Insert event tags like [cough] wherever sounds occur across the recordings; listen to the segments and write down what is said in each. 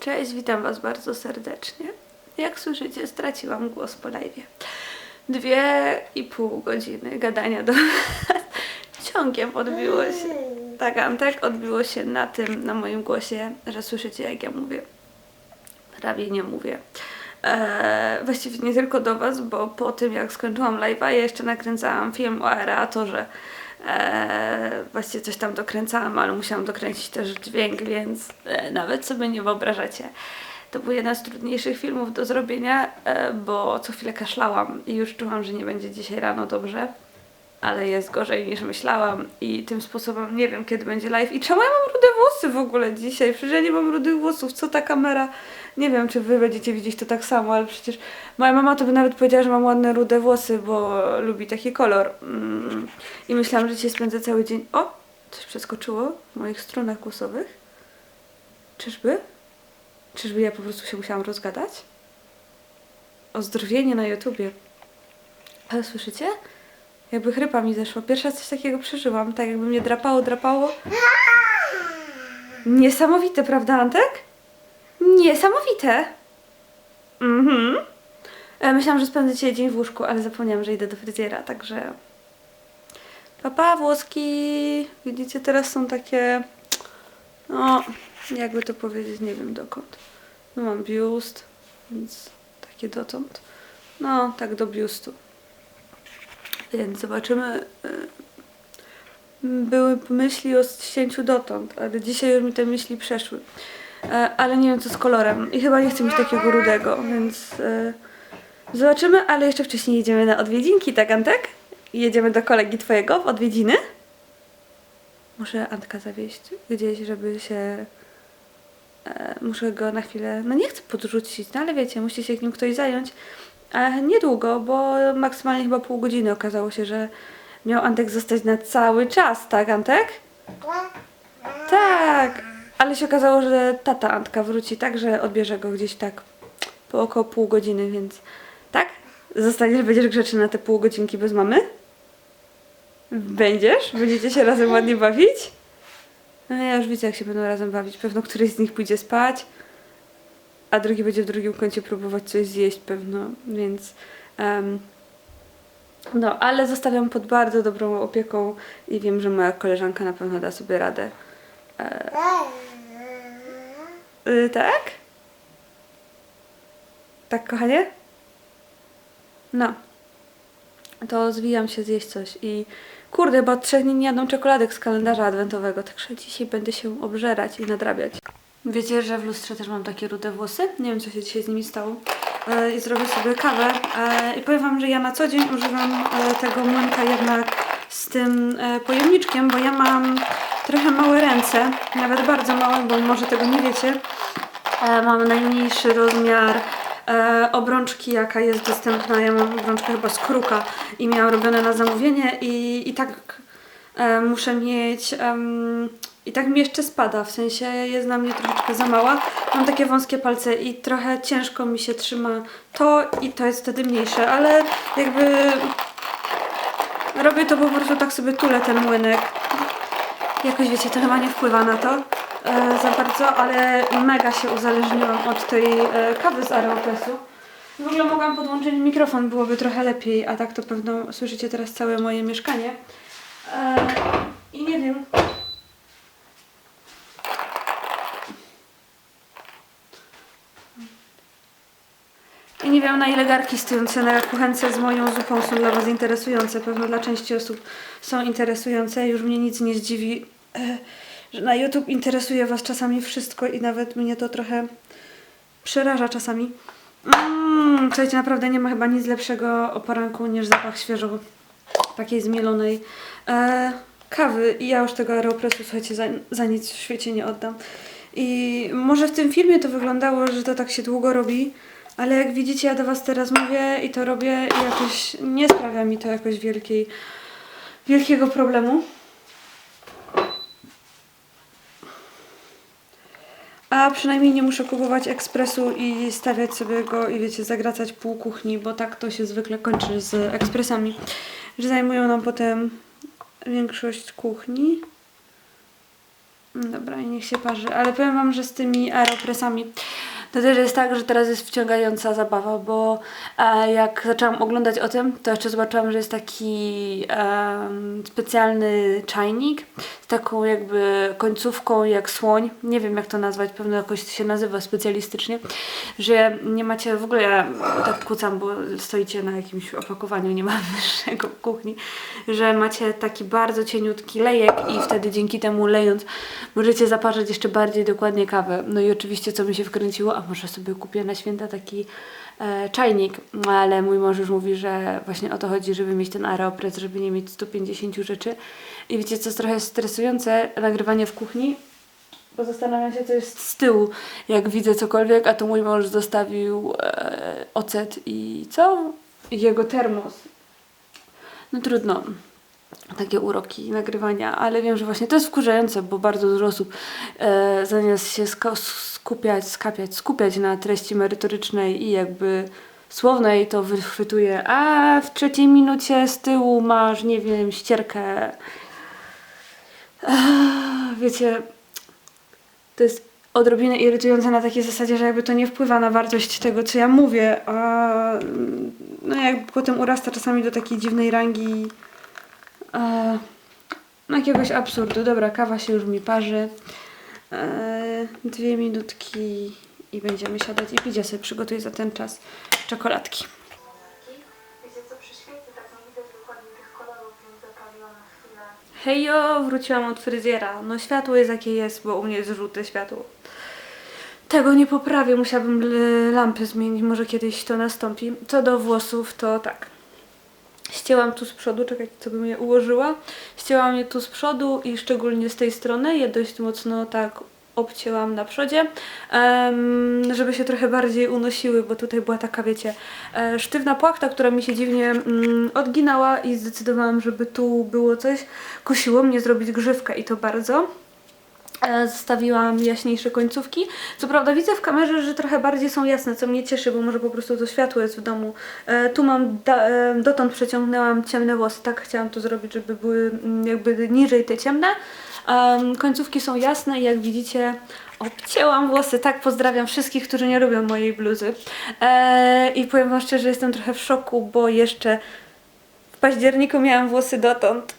Cześć, witam Was bardzo serdecznie. Jak słyszycie, straciłam głos po live. Dwie i pół godziny gadania do ciągiem odbiło się. Tak, Antek, odbiło się na tym, na moim głosie, że słyszycie jak ja mówię. Prawie nie mówię. Eee, właściwie nie tylko do Was, bo po tym jak skończyłam live'a, ja jeszcze nakręcałam film o aeratorze. Eee, właściwie coś tam dokręcałam, ale musiałam dokręcić też dźwięk, więc e, nawet sobie nie wyobrażacie. To był jeden z trudniejszych filmów do zrobienia, e, bo co chwilę kaszlałam i już czułam, że nie będzie dzisiaj rano dobrze. Ale jest gorzej niż myślałam i tym sposobem nie wiem kiedy będzie live. I czemu ja mam włosy w ogóle dzisiaj? Przecież ja nie mam rudych włosów. Co ta kamera? Nie wiem, czy wy będziecie widzieć to tak samo, ale przecież moja mama to by nawet powiedziała, że mam ładne rude włosy, bo lubi taki kolor. Mm. I myślałam, że dzisiaj spędzę cały dzień. O! Coś przeskoczyło w moich stronach głosowych. Czyżby? Czyżby ja po prostu się musiałam rozgadać? Ozdrowienie na YouTubie. Ale słyszycie? Jakby chrypa mi zeszła. Pierwszy raz coś takiego przeżyłam. Tak jakby mnie drapało, drapało. Niesamowite, prawda, Antek? Niesamowite. Mhm. E, Myślałam, że spędzę dzisiaj dzień w łóżku, ale zapomniałam, że idę do fryzjera, także... Papa, włoski. Widzicie, teraz są takie... No, jakby to powiedzieć, nie wiem dokąd. No mam biust, więc takie dotąd. No, tak do biustu. Więc zobaczymy. Były myśli o ścięciu dotąd, ale dzisiaj już mi te myśli przeszły. E, Ale nie wiem co z kolorem i chyba nie chcę mieć takiego rudego, więc e, zobaczymy, ale jeszcze wcześniej jedziemy na odwiedzinki, tak Antek? Jedziemy do kolegi twojego w odwiedziny? Muszę Antka zawieźć gdzieś, żeby się... E, muszę go na chwilę... No nie chcę podrzucić, no ale wiecie, musi się nim ktoś zająć. Niedługo, bo maksymalnie chyba pół godziny okazało się, że miał Antek zostać na cały czas, tak Antek? Tak, ale się okazało, że tata Antka wróci tak, że odbierze go gdzieś tak po około pół godziny, więc tak? Zostaniesz, będziesz grzeczny na te pół godzinki bez mamy? Będziesz? Będziecie się razem ładnie bawić? No ja już widzę, jak się będą razem bawić. Pewno któryś z nich pójdzie spać, a drugi będzie w drugim kącie próbować coś zjeść pewno, więc... em, no, ale zostawiam pod bardzo dobrą opieką i wiem, że moja koleżanka na pewno da sobie radę. E, y, tak? Tak, kochanie? No. To zwijam się zjeść coś i kurde, bo od trzech dni nie jadam czekoladek z kalendarza adwentowego, także dzisiaj będę się obżerać i nadrabiać. Wiecie, że w lustrze też mam takie rude włosy? Nie wiem, co się dzisiaj z nimi stało. E, I zrobię sobie kawę. E, I powiem Wam, że ja na co dzień używam e, tego młynka jednak z tym pojemniczkiem, bo ja mam trochę małe ręce, nawet bardzo małe, bo może tego nie wiecie. Mam najmniejszy rozmiar obrączki, jaka jest dostępna. Ja mam obrączkę chyba z kruka i miałam robione na zamówienie i, i tak muszę mieć. em, I tak mi jeszcze spada, w sensie jest na mnie troszeczkę za mała. Mam takie wąskie palce i trochę ciężko mi się trzyma to i to jest wtedy mniejsze, ale jakby robię to po prostu tak sobie tulę ten młynek. Jakoś wiecie, to chyba nie wpływa na to e, za bardzo, ale mega się uzależniłam od tej e, kawy z Aeropresu. W ogóle mogłam podłączyć mikrofon, byłoby trochę lepiej, a tak to pewno słyszycie teraz całe moje mieszkanie. E, I nie wiem. Nie wiem na ile garki stojące na kuchence z moją zupą są dla Was interesujące. Pewno dla części osób są interesujące. Już mnie nic nie zdziwi, e, że na YouTube interesuje Was czasami wszystko i nawet mnie to trochę przeraża czasami. Mm, słuchajcie, naprawdę nie ma chyba nic lepszego o poranku niż zapach świeżo takiej zmielonej e, kawy i ja już tego aeropresu, słuchajcie, za, za nic w świecie nie oddam. I może w tym filmie to wyglądało, że to tak się długo robi, ale jak widzicie, ja do Was teraz mówię i to robię i jakoś nie sprawia mi to jakoś wielkiej, wielkiego problemu. A przynajmniej nie muszę kupować ekspresu i stawiać sobie go i wiecie, zagracać pół kuchni, bo tak to się zwykle kończy z ekspresami, że zajmują nam potem większość kuchni. Dobra, i niech się parzy. Ale powiem Wam, że z tymi aeropresami to też jest tak, że teraz jest wciągająca zabawa, bo e, jak zaczęłam oglądać o tym, to jeszcze zobaczyłam, że jest taki em, specjalny czajnik z taką jakby końcówką jak słoń. Nie wiem jak to nazwać, pewno jakoś się nazywa specjalistycznie, że nie macie w ogóle, ja tak kucam, bo stoicie na jakimś opakowaniu, nie mam [laughs] wyższego w kuchni, że macie taki bardzo cieniutki lejek i wtedy dzięki temu lejąc możecie zaparzyć jeszcze bardziej dokładnie kawę. No i oczywiście co mi się wkręciło, a może sobie kupię na święta taki e, czajnik, ale mój mąż już mówi, że właśnie o to chodzi, żeby mieć ten aeropres, żeby nie mieć 150 rzeczy. I wiecie co jest trochę stresujące? Nagrywanie w kuchni, bo zastanawiam się, co jest z tyłu, jak widzę cokolwiek, a to mój mąż zostawił e, ocet i co? I jego termos. No trudno. Takie uroki nagrywania, ale wiem, że właśnie to jest wkurzające, bo bardzo dużo osób e, zamiast się skupiać, skapiać, skupiać na treści merytorycznej i jakby słownej, to wychwytuje, a w trzeciej minucie z tyłu masz, nie wiem, ścierkę. Ech, wiecie, to jest odrobinę irytujące na takiej zasadzie, że jakby to nie wpływa na wartość tego, co ja mówię, a no jak potem urasta czasami do takiej dziwnej rangi e, no jakiegoś absurdu. Dobra, kawa się już mi parzy. E, dwie minutki i będziemy siadać i pić. Ja sobie przygotuję za ten czas czekoladki. Hejo, wróciłam od fryzjera. No światło jest jakie jest, bo u mnie jest żółte światło. Tego nie poprawię, musiałabym lampy zmienić, może kiedyś to nastąpi. Co do włosów, to tak. Ścięłam tu z przodu, czekajcie, co bym je ułożyła. Ścięłam je tu z przodu i szczególnie z tej strony, je dość mocno tak obcięłam na przodzie, żeby się trochę bardziej unosiły, bo tutaj była taka, wiecie, e, sztywna płachta, która mi się dziwnie mm, odginała i zdecydowałam, żeby tu było coś. Kusiło mnie zrobić grzywkę i to bardzo. E, Zostawiłam jaśniejsze końcówki. Co prawda widzę w kamerze, że trochę bardziej są jasne, co mnie cieszy, bo może po prostu to światło jest w domu. E, tu mam, e, dotąd przeciągnęłam ciemne włosy, tak chciałam to zrobić, żeby były mm, jakby niżej te ciemne. Em, końcówki są jasne i jak widzicie obcięłam włosy. Tak, pozdrawiam wszystkich, którzy nie lubią mojej bluzy. I powiem wam szczerze, jestem trochę w szoku, bo jeszcze w październiku miałam włosy dotąd.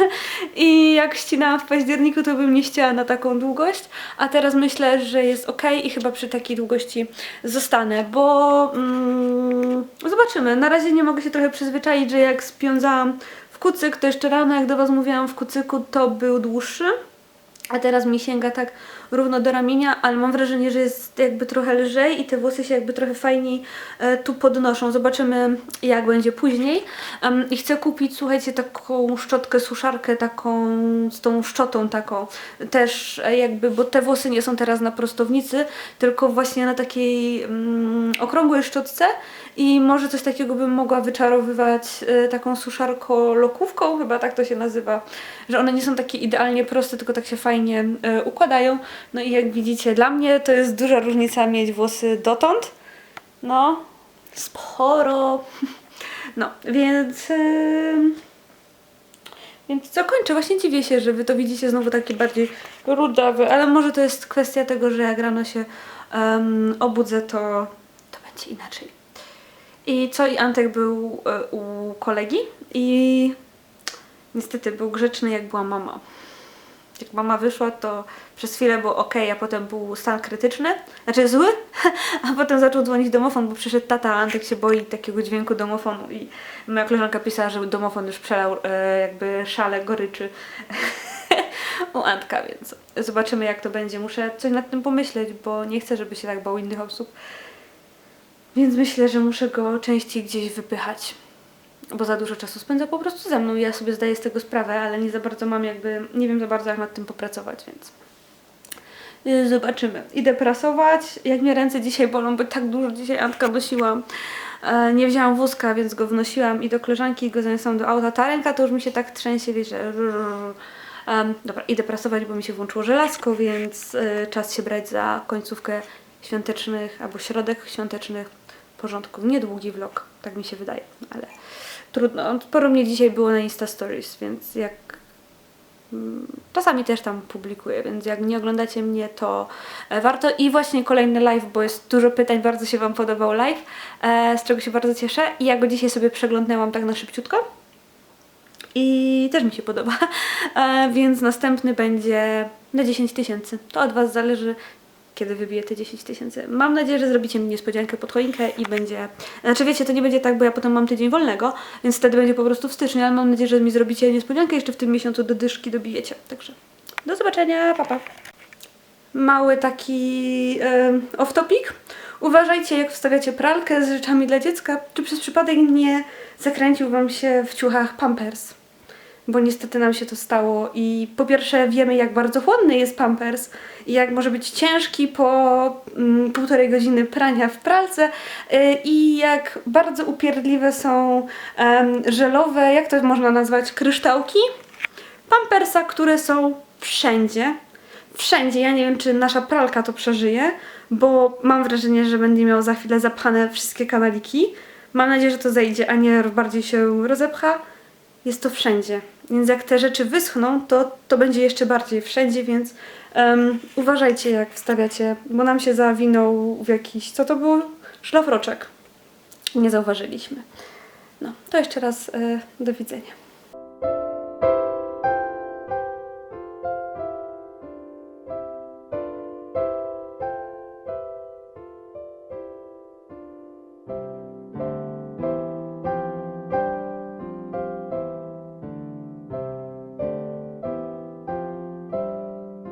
[laughs] I jak ścinałam w październiku, to bym nie chciała na taką długość. A teraz myślę, że jest ok i chyba przy takiej długości zostanę, bo mm, zobaczymy. Na razie nie mogę się trochę przyzwyczaić, że jak spiązałam w kucyk, to jeszcze rano, jak do Was mówiłam, w kucyku to był dłuższy. A teraz mi sięga tak równo do ramienia, ale mam wrażenie, że jest jakby trochę lżej i te włosy się jakby trochę fajniej e, tu podnoszą. Zobaczymy jak będzie później. I chcę kupić, słuchajcie, taką szczotkę, suszarkę taką z tą szczotą taką też e, jakby, bo te włosy nie są teraz na prostownicy, tylko właśnie na takiej mm, okrągłej szczotce i może coś takiego bym mogła wyczarowywać e, taką suszarką lokówką, chyba tak to się nazywa, że one nie są takie idealnie proste, tylko tak się fajnie e, układają. No i jak widzicie, dla mnie to jest duża różnica mieć włosy dotąd. No, sporo. [laughs] No, więc... em, więc co kończę? Właśnie dziwię się, że wy to widzicie znowu takie bardziej rudawe, ale może to jest kwestia tego, że jak rano się em, obudzę, to, to będzie inaczej. I co? I Antek był e, u kolegi i niestety był grzeczny jak była mama. Jak mama wyszła, to przez chwilę było ok, a potem był stan krytyczny, znaczy zły, [laughs] a potem zaczął dzwonić domofon, bo przyszedł tata, a Antek się boi takiego dźwięku domofonu i moja koleżanka pisała, że domofon już przelał e, jakby szale goryczy [laughs] u Antka, więc zobaczymy jak to będzie. Muszę coś nad tym pomyśleć, bo nie chcę, żeby się tak bał innych osób. Więc myślę, że muszę go częściej gdzieś wypychać. Bo za dużo czasu spędza po prostu ze mną ja sobie zdaję z tego sprawę, ale nie za bardzo mam jakby, nie wiem za bardzo jak nad tym popracować, więc y, zobaczymy. Idę prasować. Jak mnie ręce dzisiaj bolą, bo tak dużo dzisiaj Antka nosiłam. E, Nie wzięłam wózka, więc go wnosiłam i do koleżanki i go zaniosłam do auta. Ta ręka to już mi się tak trzęsie, wiecie. Um, dobra, idę prasować, bo mi się włączyło żelazko, więc y, czas się brać za końcówkę świątecznych albo środek świątecznych porządków. Niedługi vlog, tak mi się wydaje, ale trudno. Sporo mnie dzisiaj było na Insta Stories, więc jak mm, Czasami też tam publikuję, więc jak nie oglądacie mnie, to e, warto. I właśnie kolejny live, bo jest dużo pytań, bardzo się Wam podobał live, e, z czego się bardzo cieszę. I ja go dzisiaj sobie przeglądnęłam tak na szybciutko. I też mi się podoba, [laughs] e, więc następny będzie na 10 tysięcy. To od Was zależy, kiedy wybiję te 10 tysięcy. Mam nadzieję, że zrobicie mi niespodziankę pod choinkę i będzie... Znaczy wiecie, to nie będzie tak, bo ja potem mam tydzień wolnego, więc wtedy będzie po prostu w styczniu, ale mam nadzieję, że mi zrobicie niespodziankę jeszcze w tym miesiącu do dyszki dobijecie. Także do zobaczenia, papa. Mały taki em, off-topic. Uważajcie, jak wstawiacie pralkę z rzeczami dla dziecka, czy przez przypadek nie zakręcił Wam się w ciuchach Pampers bo niestety nam się to stało i po pierwsze wiemy jak bardzo chłodny jest Pampers i jak może być ciężki po mm, półtorej godziny prania w pralce y, i jak bardzo upierdliwe są em, żelowe, jak to można nazwać, kryształki Pampersa, które są wszędzie. Wszędzie. Ja nie wiem, czy nasza pralka to przeżyje, bo mam wrażenie, że będzie miał za chwilę zapchane wszystkie kanaliki. Mam nadzieję, że to zejdzie, a nie bardziej się rozepcha. Jest to wszędzie. Więc jak te rzeczy wyschną, to to będzie jeszcze bardziej wszędzie, więc em, uważajcie jak wstawiacie, bo nam się zawinął w jakiś, co to był? Szlafroczek. Nie zauważyliśmy. No, to jeszcze raz e, do widzenia.